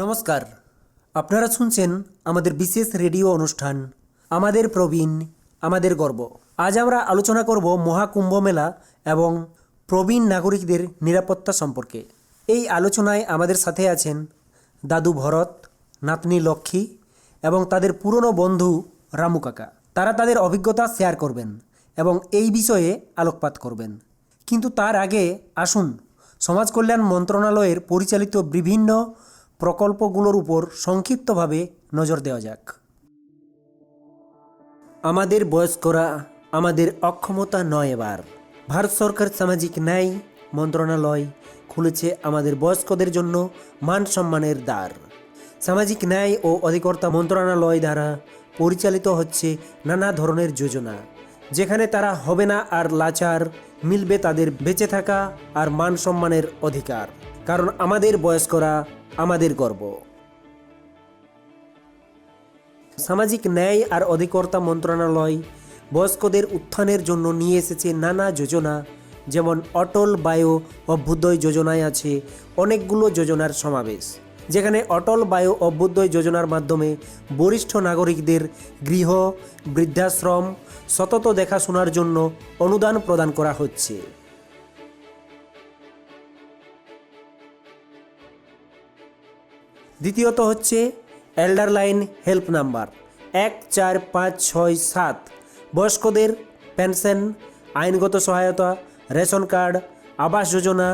নমস্কার। আপনারা শুনছেন আমাদের বিশেষ রেডিও অনুষ্ঠান, আমাদের প্রবীণ, আমাদের গর্ব। আজ আমরা আলোচনা করব মহাকুম্ভ মেলা এবং প্রবীণ নাগরিকদের নিরাপত্তা সম্পর্কে। এই আলোচনায় আমাদের সাথে আছেন দাদু ভরত, নাতনি লক্ষ্মী এবং তাদের পুরনো বন্ধু রামু কাকা। তারা তাদের অভিজ্ঞতা শেয়ার করবেন এবং এই বিষয়ে আলোকপাত করবেন। কিন্তু তার আগে আসুন সমাজ কল্যাণ মন্ত্রণালয়ের পরিচালিত বিভিন্ন প্রকল্পগুলোর উপর সংক্ষিপ্তভাবে নজর দেওয়া যাক। আমাদের বয়স্করা আমাদের অক্ষমতা নয় এবার। ভারত সরকার সামাজিক ন্যায় মন্ত্রণালয় খুলেছে আমাদের বয়স্কদের জন্য মান সম্মানের দ্বার। সামাজিক ন্যায় ও অধিকর্তা মন্ত্রণালয় দ্বারা পরিচালিত হচ্ছে নানা ধরনের যোজনা, যেখানে তারা হবে না আর লাচার, মিলবে তাদের বেঁচে থাকা আর মান সম্মানের অধিকার। কারণ আমাদের বয়স্করা আমাদের গর্ব। সামাজিক ন্যায় আর অধিকর্তা মন্ত্রণালয় বয়স্কদের উত্থানের জন্য নিয়ে এসেছে নানা যোজনা, যেমন অটল বায়ো অভ্যুদয় যোজনায় আছে অনেকগুলো যোজনার সমাবেশ। যেখানে অটল বায়ো অভ্যুদয় যোজনার মাধ্যমে বরিষ্ঠ নাগরিকদের গৃহ, বৃদ্ধাশ্রম, সতত দেখাশোনার জন্য অনুদান প্রদান করা হচ্ছে। দ্বিতীয়ত হচ্ছে এল্ডার লাইন হেল্প নাম্বার এক চার পাঁচ ছয় সাত। বয়স্কদের পেনশন আইনগত সহায়তা, ration card, Awas Yojana,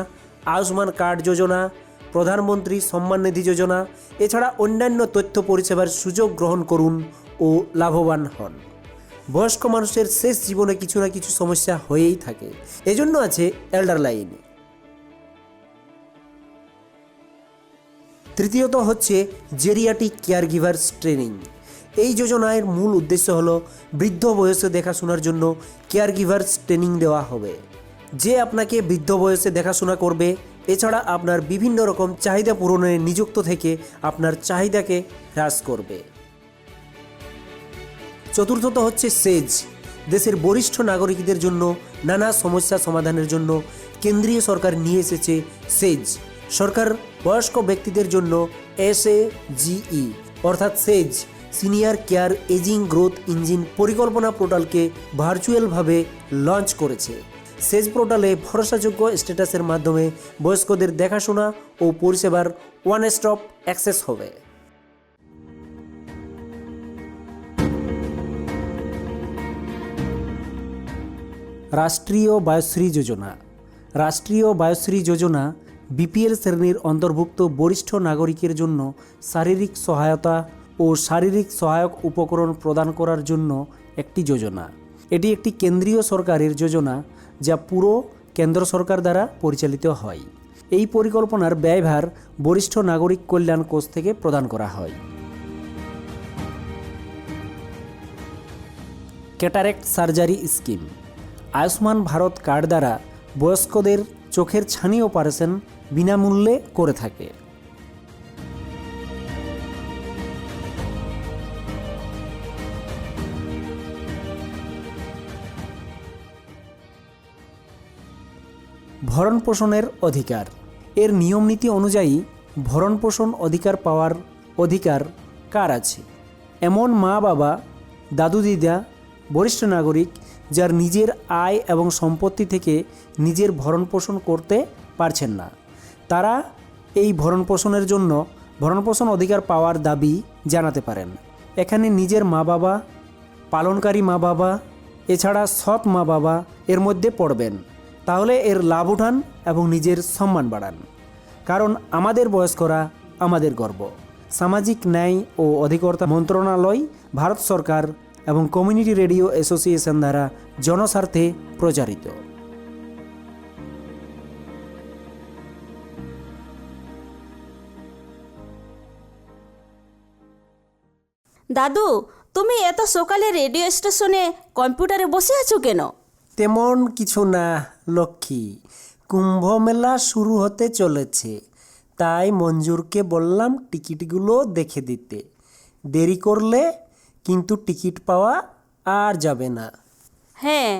Ayushman card যোজনা, প্রধানমন্ত্রী সম্মান নিধি যোজনা, এছাড়া অন্যান্য তথ্য পরিষেবার সুযোগ গ্রহণ করুন ও লাভবান হন। বয়স্ক মানুষের শেষ জীবনে কিছু না কিছু সমস্যা হয়েই থাকে। এজন্য আছে এল্ডার লাইন তৃতীয়ত হচ্ছে জেরিয়াটিক কেয়ার গিভার্স ট্রেনিং এই যোজনার মূল উদ্দেশ্য হলো বৃদ্ধ বয়সে দেখাশোনার জন্য কেয়ার গিভার্স ট্রেনিং দেওয়া হবে। যে আপনাকে বৃদ্ধ বয়সে দেখাশোনা করবে, এছাড়া আপনার বিভিন্ন রকম চাহিদা পূরণে নিযুক্ত থেকে আপনার চাহিদাকে হ্রাস করবে। চতুর্থত হচ্ছে সেজ। দেশের বরিষ্ঠ নাগরিকদের জন্য নানা সমস্যা সমাধানের জন্য কেন্দ্রীয় সরকার নিয়ে এসেছে সেজ। সরকার বয়স্ক ব্যক্তিদের জন্য এস এ জিই অর্থাৎ SAGE, senior care ageing growth engine পরিকল্পনা পোর্টালকে ভার্চুয়ালভাবে লঞ্চ করেছে। সেজ পোর্টালে ভরসাযোগ্য স্ট্যাটাসের মাধ্যমে বয়স্কদের দেখাশোনা ও পরিষেবার ওয়ান স্টপ অ্যাক্সেস হবে। রাষ্ট্রীয় বায়োশ্রী যোজনা। রাষ্ট্রীয় বায়োশ্রী যোজনা বিপিএল শ্রেণির অন্তর্ভুক্ত বরিষ্ঠ নাগরিকের জন্য শারীরিক সহায়তা ও শারীরিক সহায়ক উপকরণ প্রদান করার জন্য একটি যোজনা। এটি একটি কেন্দ্রীয় সরকারের যোজনা যা পুরো কেন্দ্র সরকার দ্বারা পরিচালিত হয়। এই পরিকল্পনার ব্যয়ভার বরিষ্ঠ নাগরিক কল্যাণ কোষ থেকে প্রদান করা হয়। Cataract surgery scheme. Ayushman Bharat card দ্বারা বয়স্কদের চোখের ছানি অপারেশন বিনামূল্যে করে থাকে। ভরণ পোষণের অধিকার। এর নিয়ম নীতি অনুযায়ী ভরণ পোষণ অধিকার পাওয়ার অধিকার কার আছে? এমন মা বাবা, দাদু দিদা, বরিষ্ঠ নাগরিক যার নিজের আয় এবং সম্পত্তি থেকে নিজের ভরণ পোষণ করতে পারছেন না। তারা এই ভরণ পোষণের জন্য ভরণপোষণ অধিকার পাওয়ার দাবি জানাতে পারেন। এখানে নিজের মা বাবা পালনকারী মা বাবা এছাড়া সৎ মা বাবা এর মধ্যে পড়বেন। তাহলে এর লাভ উঠান এবং নিজের সম্মান বাড়ান। কারণ আমাদের বয়স্করা আমাদের গর্ব। সামাজিক ন্যায় ও অধিকর্তা মন্ত্রণালয়, ভারত সরকার এবং কমিউনিটি রেডিও অ্যাসোসিয়েশন দ্বারা জনস্বার্থে প্রচারিত। দাদু তুমি এত সকালে রেডিও স্টেশনে কম্পিউটারে বসে আছো কেন? তেমন কিছু না লক্ষ্মী। কুম্ভ মেলা শুরু হতে চলেছে। তাই মঞ্জুরকে বললাম টিকিটগুলো দেখে দিতে। দেরি করলে কিন্তু টিকিট পাওয়া আর যাবে না। হ্যাঁ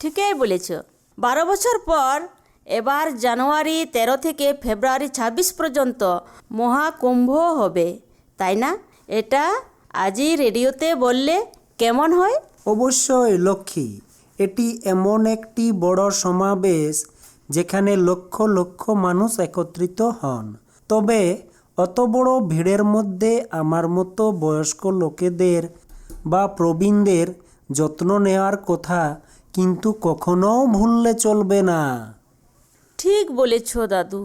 ঠিকই বলেছ। বারো বছর পর এবার জানুয়ারি তেরো থেকে ফেব্রুয়ারি ছাব্বিশ পর্যন্ত মহাকুম্ভ হবে তাই না? এটা আজই রেডিওতে বললে কেমন হয়? অবশ্যই লক্ষ্মী এটি এমন একটি বড় সমাবেশ যেখানে লক্ষ লক্ষ মানুষ একত্রিত হন। তবে অত বড় ভিড়ের মধ্যে আমার মতো বয়স্ক লোকেদের বা প্রবীণদের যত্ন নেওয়ার কথা কিন্তু কখনো ভুললে চলবে না। ঠিক বলেছ দাদু।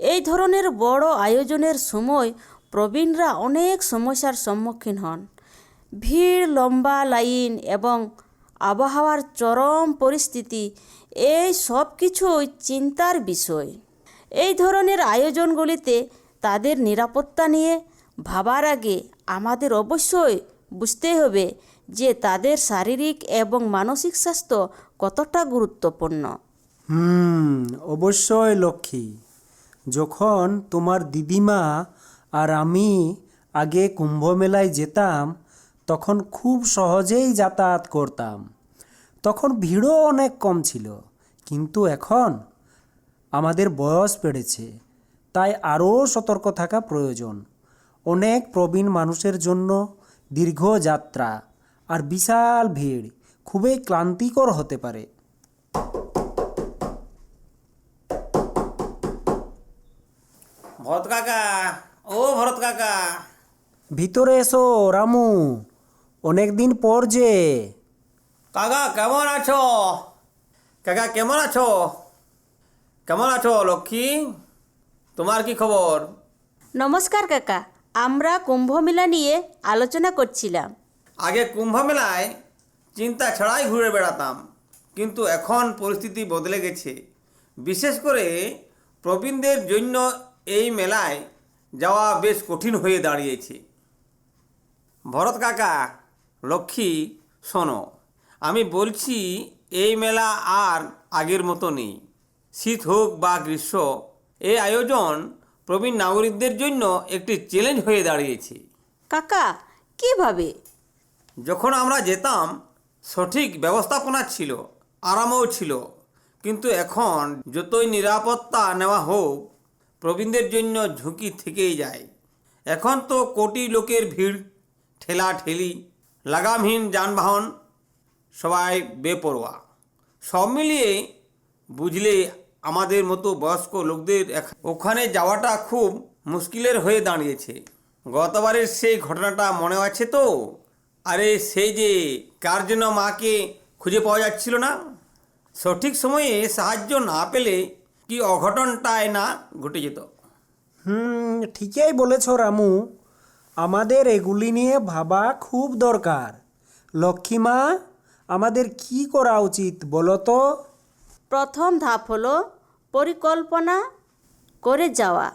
এই ধরনের বড় আয়োজনের সময় প্রবীণরা অনেক সমস্যার সম্মুখীন হন। ভিড় লম্বা লাইন এবং আবহাওয়ার চরম পরিস্থিতি এই সব কিছুই চিন্তার বিষয়। এই ধরনের আয়োজনগুলিতে তাদের নিরাপত্তা নিয়ে ভাবার আগে আমাদের অবশ্যই বুঝতে হবে যে তাদের শারীরিক এবং মানসিক স্বাস্থ্য কতটা গুরুত্বপূর্ণ। হুম, অবশ্যই লক্ষ্মী। যখন তোমার দিদিমা আর আমি আগে কুম্ভ মেলায় যেতাম, তখন খুব সহজেই যাতায়াত করতাম। তখন ভিড়ও অনেক কম ছিল, কিন্তু এখন আমাদের বয়স বেড়েছে, তাই আরও সতর্ক থাকা প্রয়োজন। অনেক প্রবীণ মানুষের জন্য দীর্ঘ যাত্রা আর বিশাল ভিড় খুবই ক্লান্তিকর হতে পারে। ভরত কাকা! ও ভরত কাকা। ভিতরে এসো রামু। অনেক দিন পর যে। কাকা কেমন আছো? কাকা কেমন আছো? কেমন আছো লক্ষ্মী? তোমার কি খবর? নমস্কার কাকা আমরা কুম্ভমেলা নিয়ে আলোচনা করছিলাম। আগে কুম্ভ মেলায় চিন্তা ছাড়াই ঘুরে বেড়াতাম কিন্তু এখন পরিস্থিতি বদলে গেছে। বিশেষ করে প্রবীণদের জন্য এই মেলায় যাওয়া বেশ কঠিন হয়ে দাঁড়িয়েছে। ভরত কাকা লক্ষ্মী শোনো আমি বলছি এই মেলা আর আগের মতো নেই। শীত হোক বা গ্রীষ্ম এই আয়োজন প্রবীণ নাগরিকদের জন্য একটি চ্যালেঞ্জ হয়ে দাঁড়িয়েছে। কাকা কীভাবে? যখন আমরা যেতাম সঠিক ব্যবস্থাপনা ছিল আরামও ছিল কিন্তু এখন যতই নিরাপত্তা নেওয়া হোক প্রবীণদের জন্য ঝুঁকি থেকেই যায়। এখন তো কোটি লোকের ভিড় ঠেলা ঠেলি লাগামহীন যানবাহন, সবাই বেপরোয়া। সব মিলিয়ে বুঝলে আমাদের মতো বয়স্ক লোকদের ওখানে যাওয়াটা খুব মুশকিলের হয়ে দাঁড়িয়েছে। গতবারের সেই ঘটনাটা মনে আছে তো? আরে সেই যে কার জন্য মাকে খুঁজে পাওয়া যাচ্ছিল না? সঠিক সময়ে সাহায্য না পেলে কি অঘটনটাই না ঘটে যেত হুম ঠিকই বলেছ রামু। আমাদের এগুলি নিয়ে ভাবা খুব দরকার। লক্ষ্মীমা আমাদের কি করা উচিত বলো তো? প্রথম ধাপ হলো পরিকল্পনা করে যাওয়া।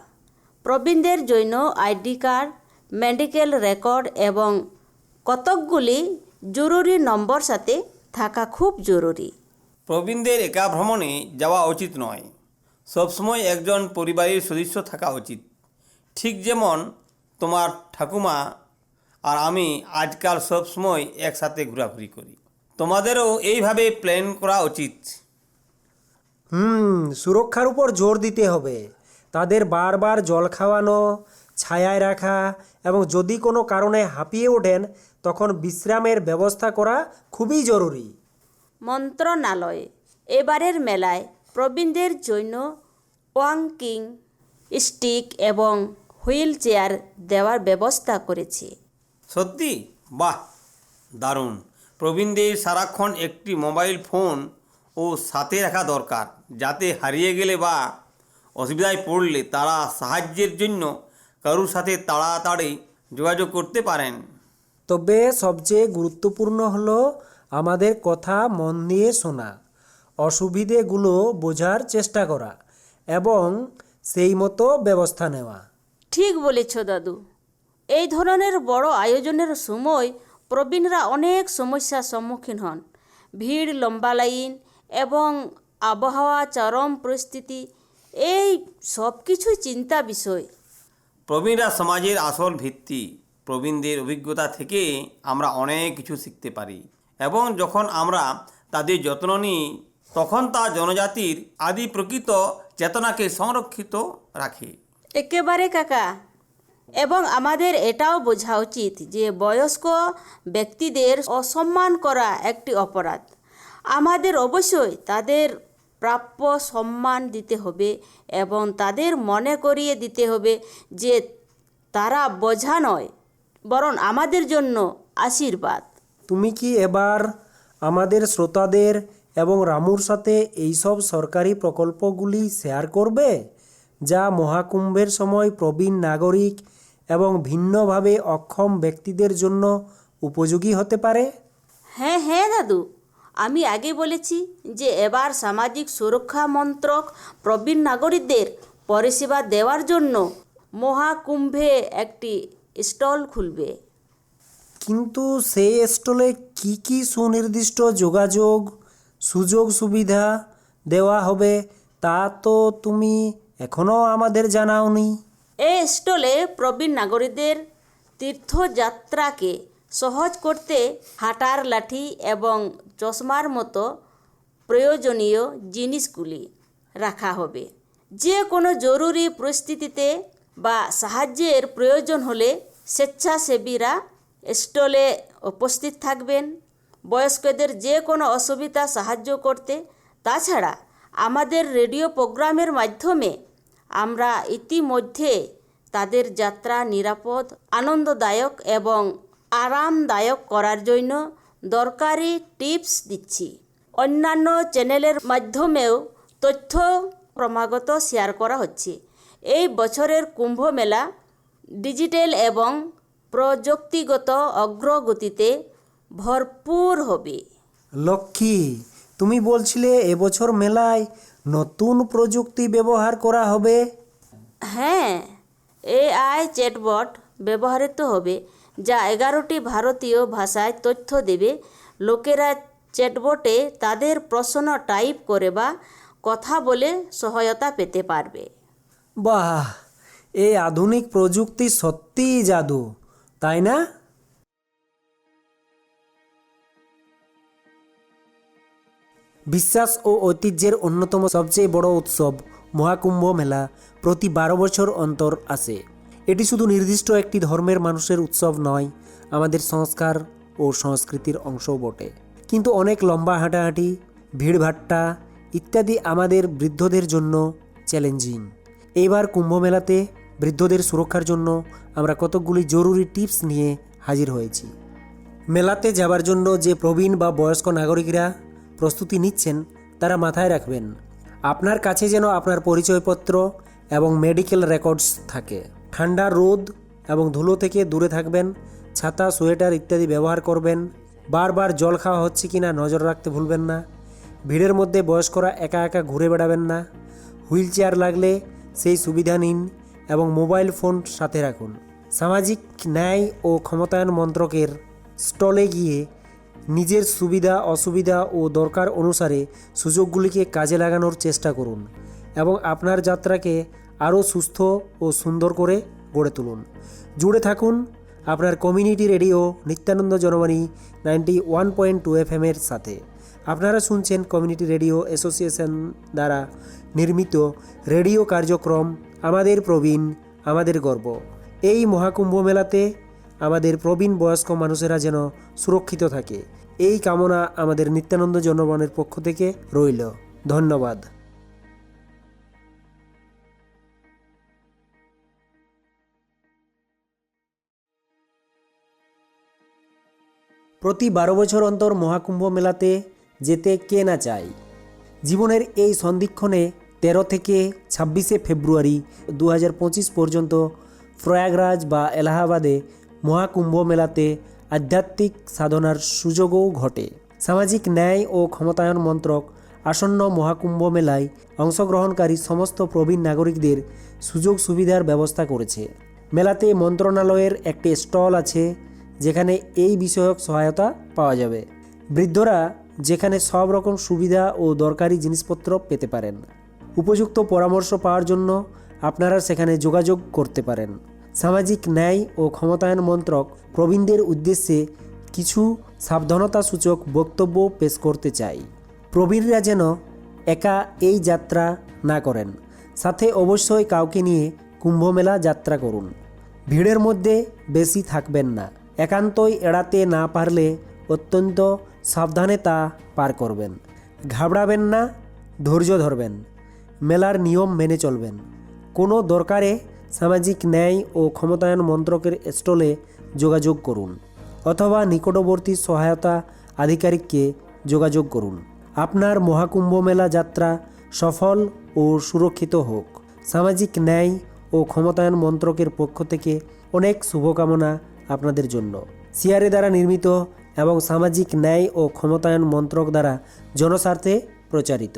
প্রবীণদের জন্য আইডি কার্ড মেডিকেল রেকর্ড এবং কতকগুলি জরুরি নম্বর সাথে থাকা খুব জরুরি। প্রবীণদের একা ভ্রমণে যাওয়া উচিত নয়। সবসময় একজন পরিবারের সদস্য থাকা উচিত। ঠিক যেমন তোমার ঠাকুমা আর আমি আজকাল সবসময় একসাথে ঘোরাঘুরি করি। তোমাদেরও এইভাবে প্ল্যান করা উচিত। হুম সুরক্ষার উপর জোর দিতে হবে। তাদের বারবার জল খাওয়ানো ছায়ায় রাখা এবং যদি কোনো কারণে হাঁপিয়ে ওঠেন তখন বিশ্রামের ব্যবস্থা করা খুবই জরুরি। মন্ত্রণালয় এবারের মেলায় প্রবীণদের জন্য ওয়াঙ্কিং স্টিক এবং হুইল চেয়ার দেওয়ার ব্যবস্থা করেছে। সত্যি? বাহ দারুণ। প্রবীণদের সারাক্ষণ একটি মোবাইল ফোন ও সাথে রাখা দরকার যাতে হারিয়ে গেলে বা অসুবিধায় পড়লে তারা সাহায্যের জন্য কারুর সাথে তাড়াতাড়ি যোগাযোগ করতে পারেন। তবে সবচেয়ে গুরুত্বপূর্ণ হলো আমাদের কথা মন দিয়ে শোনা। অসুবিধেগুলো বোঝার চেষ্টা করা এবং সেই মতো ব্যবস্থা নেওয়া। ঠিক বলেছ দাদু। এই ধরনের বড় আয়োজনের সময় প্রবীণরা অনেক সমস্যার সম্মুখীন হন। ভিড় লম্বা লাইন এবং আবহাওয়া চরম পরিস্থিতি এই সব কিছুই চিন্তা বিষয়। প্রবীণরা সমাজের আসল ভিত্তি প্রবীণদের অভিজ্ঞতা থেকে আমরা অনেক কিছু শিখতে পারি এবং যখন আমরা তাদের যত্ন নিই তখন তা জনজাতির আদি প্রকৃত চেতনাকে সংরক্ষিত রাখে। একেবারে কাকা এবং আমাদের এটাও বোঝা উচিত যে বয়স্ক ব্যক্তিদের অসম্মান করা একটি অপরাধ। আমাদের অবশ্যই তাদের প্রাপ্য সম্মান দিতে হবে এবং তাদের মনে করিয়ে দিতে হবে যে তারা বোঝা নয় বরং আমাদের জন্য আশীর্বাদ। তুমি কি এবার আমাদের শ্রোতাদের এবং রামুর সাথে এইসব সরকারি প্রকল্পগুলি শেয়ার করবে যা মহাকুম্ভের সময় প্রবীণ নাগরিক এবং ভিন্নভাবে অক্ষম ব্যক্তিদের জন্য উপযোগী হতে পারে? হ্যাঁ হ্যাঁ দাদু। আমি আগে বলেছি যে এবার সামাজিক সুরক্ষা মন্ত্রক প্রবীণ নাগরিকদের পরিষেবা দেওয়ার জন্য মহাকুম্ভে একটি স্টল খুলবে। কিন্তু সেই স্টলে কি কি সুনির্দিষ্ট যোগাযোগ সুযোগ সুবিধা দেওয়া হবে, তা তো তুমি এখনও আমাদের জানাওনি। এই স্টলে প্রবীণ নাগরিকদের তীর্থযাত্রাকে সহজ করতে হাঁটার লাঠি এবং চশমার মতো প্রয়োজনীয় জিনিসগুলি রাখা হবে। যে কোনো জরুরি পরিস্থিতিতে বা সাহায্যের প্রয়োজন হলে স্বেচ্ছাসেবীরা স্টলে উপস্থিত থাকবেন। বয়স্কদের যে কোনো অসুবিধা সাহায্য করতে। তাছাড়া আমাদের রেডিও প্রোগ্রামের মাধ্যমে আমরা ইতিমধ্যে তাদের যাত্রা নিরাপদ, আনন্দদায়ক এবং আরামদায়ক করার জন্য দরকারি টিপস দিচ্ছি। অন্যান্য চ্যানেলের মাধ্যমেও তথ্য ক্রমাগত শেয়ার করা হচ্ছে। এই বছরের কুম্ভ মেলা ডিজিটাল এবং প্রযুক্তিগত অগ্রগতিতে ভরপুর হবে। লক্ষ্মী তুমি বলছিলে এবছর মেলায় নতুন প্রযুক্তি ব্যবহার করা হবে? হ্যাঁ এআই চ্যাটবট ব্যবহৃত হবে যা এগারোটি ভারতীয় ভাষায় তথ্য দেবে। লোকেরা চ্যাটবটে তাদের প্রশ্ন টাইপ করে বা কথা বলে সহায়তা পেতে পারবে। বাহ এই আধুনিক প্রযুক্তি সত্যিই জাদু তাই না? বিশ্বাস ও ঐতিহ্যের অন্যতম সবচেয়ে বড় উৎসব মহাকুম্ভ মেলা প্রতি বারো বছর অন্তর আসে এটি শুধু নির্দিষ্ট একটি ধর্মের মানুষের উৎসব নয়, আমাদের সংস্কার ও সংস্কৃতির অংশও বটে। কিন্তু অনেক লম্বা হাঁটাহাঁটি, ভিড়ভাট্টা ইত্যাদি আমাদের বৃদ্ধদের জন্য চ্যালেঞ্জিং। এইবার কুম্ভ মেলাতে বৃদ্ধদের সুরক্ষার জন্য আমরা কতকগুলি জরুরি টিপস নিয়ে হাজির হয়েছি। মেলাতে যাবার জন্য যে প্রবীণ বা বয়স্ক নাগরিকরা প্রস্তুতি নিচ্ছেন, তারা মাথায় রাখবেন। আপনার কাছে যেন আপনার পরিচয়পত্র এবং মেডিকেল রেকর্ডস থাকে। ঠান্ডা রোদ এবং ধুলো থেকে দূরে থাকবেন, ছাতা, সোয়েটার ইত্যাদি ব্যবহার করবেন। বারবার জল খাওয়া হচ্ছে কিনা নজর রাখতে ভুলবেন না। ভিড়ের মধ্যে বয়স্করা একা একা ঘুরে বেড়াবেন না। হুইল চেয়ার লাগলে সেই সুবিধা নিন এবং মোবাইল ফোন সাথে রাখুন। সামাজিক ন্যায় ও ক্ষমতায়ন মন্ত্রকের স্টলে গিয়ে নিজের সুবিধা, অসুবিধা ও দরকার অনুসারে সুযোগগুলিকে কাজে লাগানোর চেষ্টা করুন এবং আপনার যাত্রাকে আরও সুস্থ ও সুন্দর করে গড়ে তুলুন। জুড়ে থাকুন আপনার community radio Nityananda Janabani ninety one point two F এর সাথে। আপনারা শুনছেন কমিউনিটি রেডিও অ্যাসোসিয়েশন দ্বারা নির্মিত রেডিও কার্যক্রম, আমাদের প্রবীণ, আমাদের গর্ব। এই মহাকুম্ভ মেলাতে আমাদের প্রবীণ বয়স্ক মানুষেরা যেন সুরক্ষিত থাকে। এই কামনা আমাদের নিত্যানন্দ জনগণের পক্ষ থেকে রইল। ধন্যবাদ। প্রতি বারো বছর অন্তর মহাকুম্ভ মেলাতে যেতে কে না চায়? জীবনের এই সন্ধিক্ষণে তেরো থেকে ছাব্বিশে ফেব্রুয়ারি দু হাজার পঁচিশ পর্যন্ত প্রয়াগরাজ বা এলাহাবাদে মহাকুম্ভ মেলাতে আধ্যাত্মিক সাধনার সুযোগও ঘটে। সামাজিক ন্যায় ও ক্ষমতায়ন মন্ত্রক আসন্ন মহাকুম্ভ মেলায় অংশগ্রহণকারী সমস্ত প্রবীণ নাগরিকদের সুযোগ সুবিধার ব্যবস্থা করেছে। মেলাতে মন্ত্রণালয়ের একটি স্টল আছে, যেখানে এই বিষয়ক সহায়তা পাওয়া যাবে। বৃদ্ধরা যেখানে সব রকম সুবিধা ও দরকারি জিনিসপত্র পেতে পারেন। উপযুক্ত পরামর্শ পাওয়ার জন্য আপনারা সেখানে যোগাযোগ করতে পারেন। সামাজিক ন্যায় ও ক্ষমতায়ন মন্ত্রক প্রবীণদের উদ্দেশ্যে কিছু সাবধানতাসূচক বক্তব্য পেশ করতে চাই। প্রবীণরা যেন একা এই যাত্রা না করেন, সাথে অবশ্যই কাউকে নিয়ে কুম্ভমেলা যাত্রা করুন। ভিড়ের মধ্যে বেশি থাকবেন না, একান্তই এড়াতে না পারলে অত্যন্ত সাবধানে তা পার করবেন। ঘাবড়াবেন না, ধৈর্য ধরবেন, মেলার নিয়ম মেনে চলবেন। কোনো দরকারে সামাজিক ন্যায় ও ক্ষমতায়ন মন্ত্রকের স্টলে যোগাযোগ করুন অথবা নিকটবর্তী সহায়তা আধিকারিককে যোগাযোগ করুন। আপনার মহাকুম্ভ মেলা যাত্রা সফল ও সুরক্ষিত হোক। সামাজিক ন্যায় ও ক্ষমতায়ন মন্ত্রকের পক্ষ থেকে অনেক শুভকামনা আপনাদের জন্য। সিআরএ দ্বারা নির্মিত এবং সামাজিক ন্যায় ও ক্ষমতায়ন মন্ত্রক দ্বারা জনস্বার্থে প্রচারিত।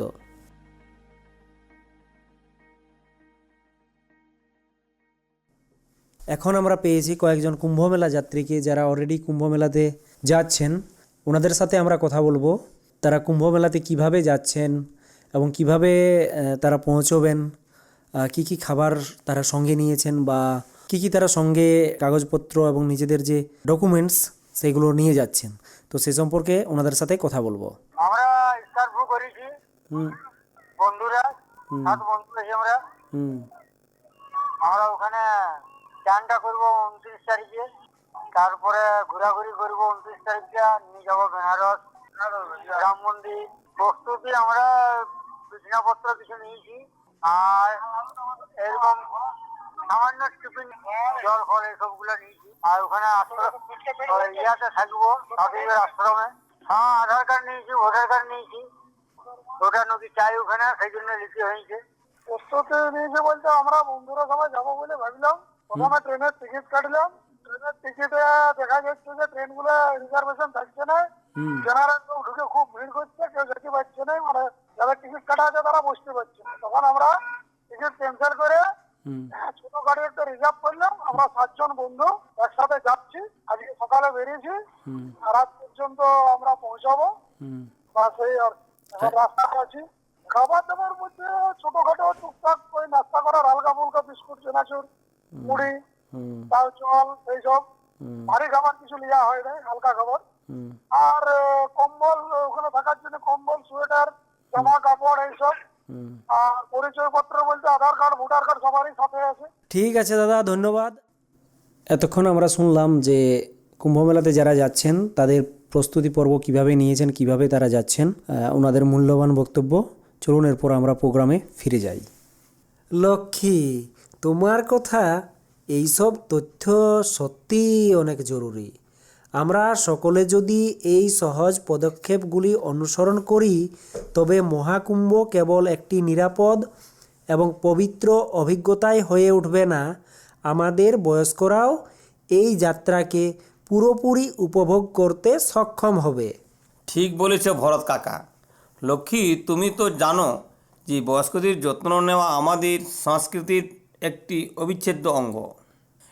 এখন আমরা পেয়েছি কয়েকজন কুম্ভমেলা যাত্রীকে যারা অলরেডি কুম্ভমেলাতে যাচ্ছেন। ওনাদের সাথে আমরা কথা বলব। তারা কুম্ভমেলাতে কীভাবে যাচ্ছেন এবং কীভাবে তারা পৌঁছবেন কি কি খাবার তারা সঙ্গে নিয়েছেন বা কি কি তারা সঙ্গে কাগজপত্র এবং নিজেদের যে ডকুমেন্টস সেগুলো নিয়ে যাচ্ছেন। তো সে সম্পর্কে ওনাদের সাথে কথা বলব। আমরা স্কার্ফও করেছি। বন্ধুরা সাত বন্ধু আমরা। হুম। আমরা ওখানে চানটা করব উনত্রিশ তারিখে। তারপরে ঘোরাঘুরি করব উনত্রিশ তারিখে, নিয়ে যাব বেনারস, রাম মন্দির। প্রস্তুতি আমরা বিছনাপত্র কিছু নিয়েছি। আর এরকম সামান্য টিফিন, জল, ফল এসবগুলো নিয়েছি। আর ওখানে আশ্রম ইয়াতে থাকব, সাধুদের আশ্রমে। হ্যাঁ আধার কার্ড নিয়েছি, ভোটার কার্ড নিয়েছি। ওটা নদী চাই ওখানে সেই জন্য লিখে হয়েছে। প্রস্তুতি নিয়েছে বলতে আমরা বন্ধুরা সবাই যাব বলে ভাবলাম। প্রথমে ট্রেনের টিকিট কাটলাম। ট্রেনের টিকিটে দেখা যাচ্ছে যে ট্রেনগুলো রিজার্ভেশন থাকছে না। জেনারেল লোক ঢুকে খুব ভিড় করছে কেউ যেতে পারছে না। মানে যাদের টিকিট কাটা আছে তারা বসতে পারছে না। তখন আমরা টিকিট ক্যান্সেল করে ছোট গাড়ি একটা রিজার্ভ করলাম। আমরা সাতজন বন্ধু একসাথে যাচ্ছি। আজকে সকালে বেরিয়েছি। রাত পর্যন্ত আমরা পৌঁছাবো। বা সেই আর এখন রাস্তায় আছি খাবার দাবার মধ্যে ছোটখাটো টুকটাক ওই নাস্তা করার হালকা ফুলকা বিস্কুট চেনাচুর মুড়ি হুম তার জল এইসব হুম ভারী খাবার কিছু নেওয়া হয় না হালকা খাবার হুম আর আহ, কম্বল ওখানে থাকার জন্য কম্বল সোয়েটার জামা কাপড় এইসব হুম আর পরিচয়পত্র বলতে আধার কার্ড ভোটার কার্ড সবারই সাথে আছে ঠিক আছে দাদা, ধন্যবাদ। এতক্ষণ আমরা শুনলাম যে কুম্ভমেলাতে যারা যাচ্ছেন, তাদের প্রস্তুতি পর্ব কীভাবে নিয়েছেন, কীভাবে তারা যাচ্ছেন ওনাদের মূল্যবান বক্তব্য। চলুন এরপর আমরা প্রোগ্রামে ফিরে যাই। লক্ষ্মী, তোমার কথা, এইসব তথ্য সত্যি অনেক জরুরি। আমরা সকলে যদি এই সহজ পদক্ষেপগুলি অনুসরণ করি, তবে মহাকুম্ভ কেবল একটি নিরাপদ এবং পবিত্র অভিজ্ঞতাই হয়ে উঠবে না। আমাদের বয়স্করাও এই যাত্রাকে পুরোপুরি উপভোগ করতে সক্ষম হবে। ঠিক বলেছ ভরত কাকা। লক্ষ্মী, তুমি তো জানো যে বয়স্কদের যত্ন নেওয়া আমাদের সংস্কৃতির একটি অবিচ্ছেদ্য অঙ্গ।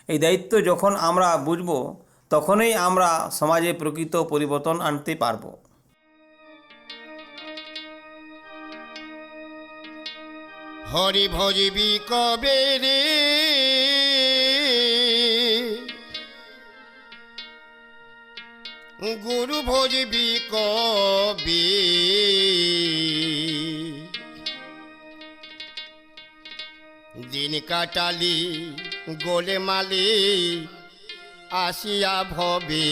এই দায়িত্ব যখন আমরা বুঝব, তখনই আমরা সমাজে প্রকৃত পরিবর্তন আনতে পারব। হরি ভজিবি কবে রে? গুরু ভজিবি কবে? দিন কাটালি গোলে মালি আসিয়া ভবে।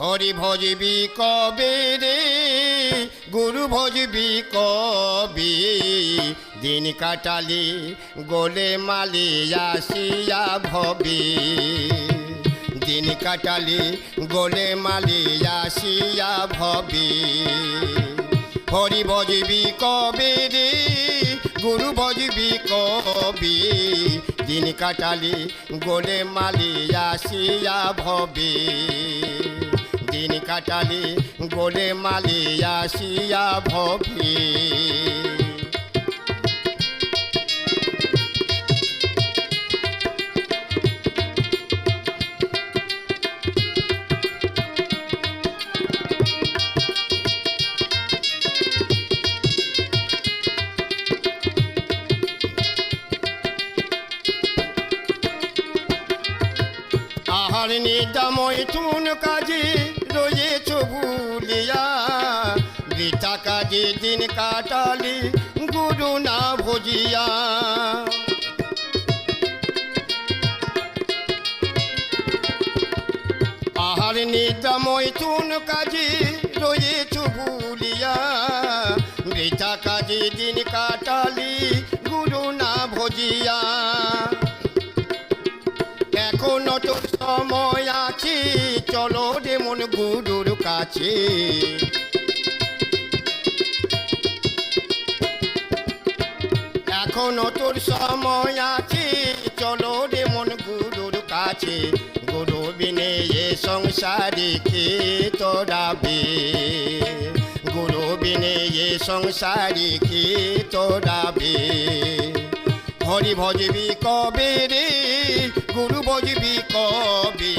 হরি ভজবি কবে রে? গুরু ভজবি কবে? দিন কাটালে গোলে মালে আসিয়া ভবে। দিন কাটালে গোলে মালে আসিয়া ভবে। হরি ভজবি কবে রে? গুরু ভজবি কবে? দিন কাটালে গোলে মালে আসিয়া ভবে। দিন কাটালি গোলে মালে আসিয়া ভবি নিদাম ইথুন কা কাজে দিন কাটালি গুরু না ভজিয়া। আহার নিদাময় তুন কাজে রয়েছ ভুলিয়া। বৃথা কাজে দিন কাটালি গুরু না ভজিয়া। এখনও তো সময় আছে, চলো রে মন গুরুর কাছে। এখনও তোর সময় আছে। চলো রে মন গুরুর কাছে। গুরু বিনে এ সংসারে কে তোরাবে? গুরু বিনে এ সংসারে কে তোরাবে? হরি ভজবি কবে রে? গুরু ভজবি কবে?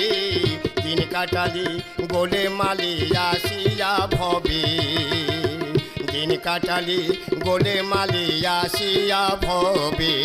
দিন কাটালি গোলে মালি আসিয়া ভবে। দিন কাটালি গোলে মালি আসিয়া ভবে।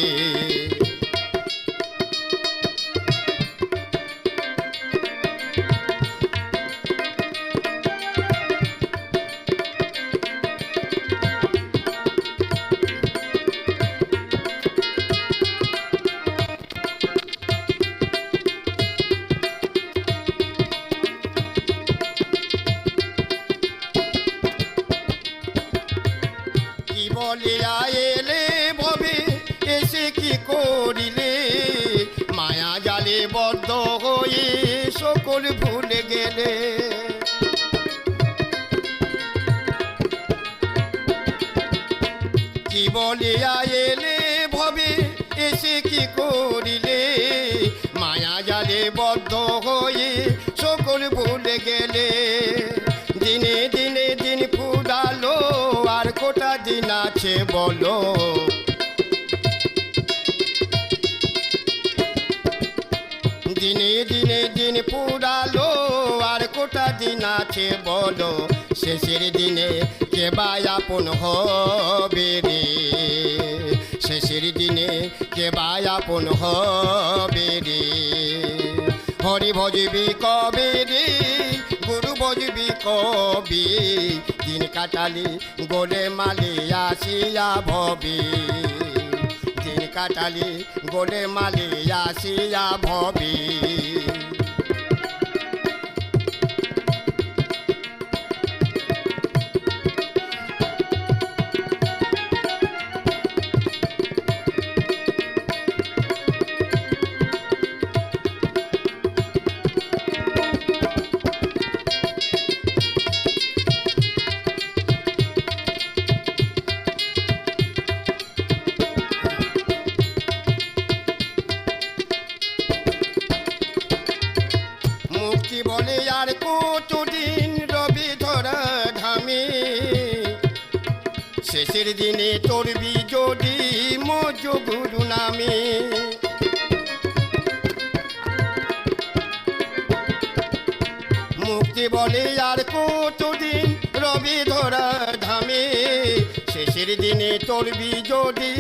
গেলে। দিনে দিনে দিন ফুরালো, আর কোটা দিন আছে বলো? দিনে দিনে দিন পুরালো আর কোটা দিন আছে বলো? শেষের দিনে কে বা আপন হবে রে? শেষের দিনে কে বা আপন হবে রে? হরি ভজবি কবে রে? ভজবি কবি দিন কাটালি গোলে মালে আসিয়া ভবি। দিন কাটালি গোলে মালে আসিয়া ভবি। রবি ধরা ধামে শেষের দিনে তোরবি যদি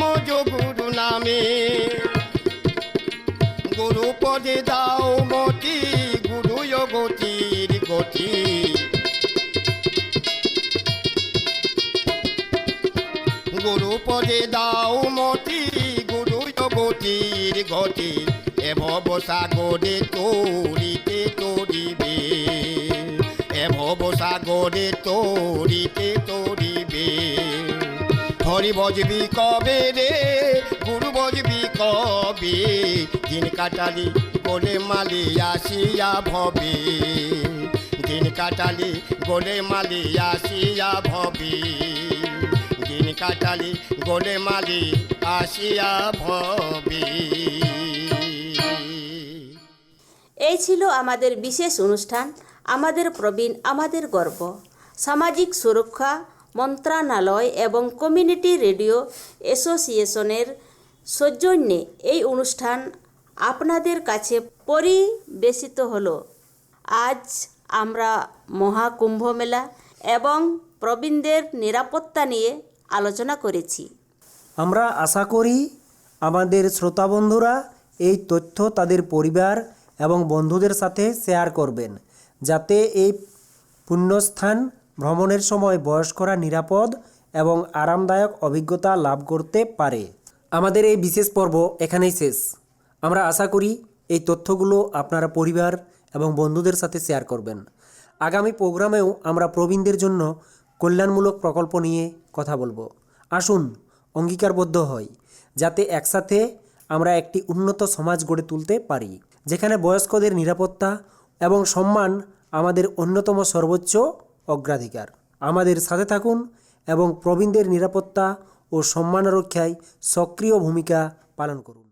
মজ গুরু নামে। গুরু পদে দাও মতি, গুরু গতির গতি। গুরু পদে দাও মতি, গুরু গতির গতি। এ ভব সাগরে তরিতে তরিবে এ ভব সাগরে তরিতে তরিবে। হরি বজবি কবে রে? গুরু বজবি কবে? দিন কাটালি গোলে মালি আসিয়া ভবে। দিন কাটালি গোলে মালি আসিয়া ভবে। দিন কাটালি গোলে মালি আসিয়া ভবে। এই ছিল আমাদের বিশেষ অনুষ্ঠান। আমাদের প্রবীণ, আমাদের গর্ব। সামাজিক সুরক্ষা, মন্ত্রণালয় এবং কমিউনিটি রেডিও অ্যাসোসিয়েশনের সৌজন্যে এই অনুষ্ঠান আপনাদের কাছে পরিবেশিত হলো। আজ আমরা মহাকুম্ভ মেলা এবং প্রবীণদের নিরাপত্তা নিয়ে আলোচনা করেছি। আমরা আশা করি আমাদের শ্রোতা বন্ধুরা এই তথ্য তাদের পরিবার এবং বন্ধুদের সাথে শেয়ার করবেন। যাতে এই পুণ্যস্থান ভ্রমণের সময় বয়স্করা নিরাপদ এবং আরামদায়ক অভিজ্ঞতা লাভ করতে পারে। আমাদের এই বিশেষ পর্ব এখানেই শেষ। আমরা আশা করি এই তথ্যগুলো আপনারা পরিবার এবং বন্ধুদের সাথে শেয়ার করবেন। আগামী প্রোগ্রামেও আমরা প্রবীণদের জন্য কল্যাণমূলক প্রকল্প নিয়ে কথা বলব। আসুন, অঙ্গীকারবদ্ধ হই, যাতে একসাথে আমরা একটি উন্নত সমাজ গড়ে তুলতে পারি, যেখানে বয়স্কদের নিরাপত্তা এবং সম্মান আমাদের অন্যতম সর্বোচ্চ অগ্রাধিকার। আমাদের সাথে থাকুন এবং প্রবীণদের নিরাপত্তা ও সম্মান রক্ষায় সক্রিয় ভূমিকা পালন করুন।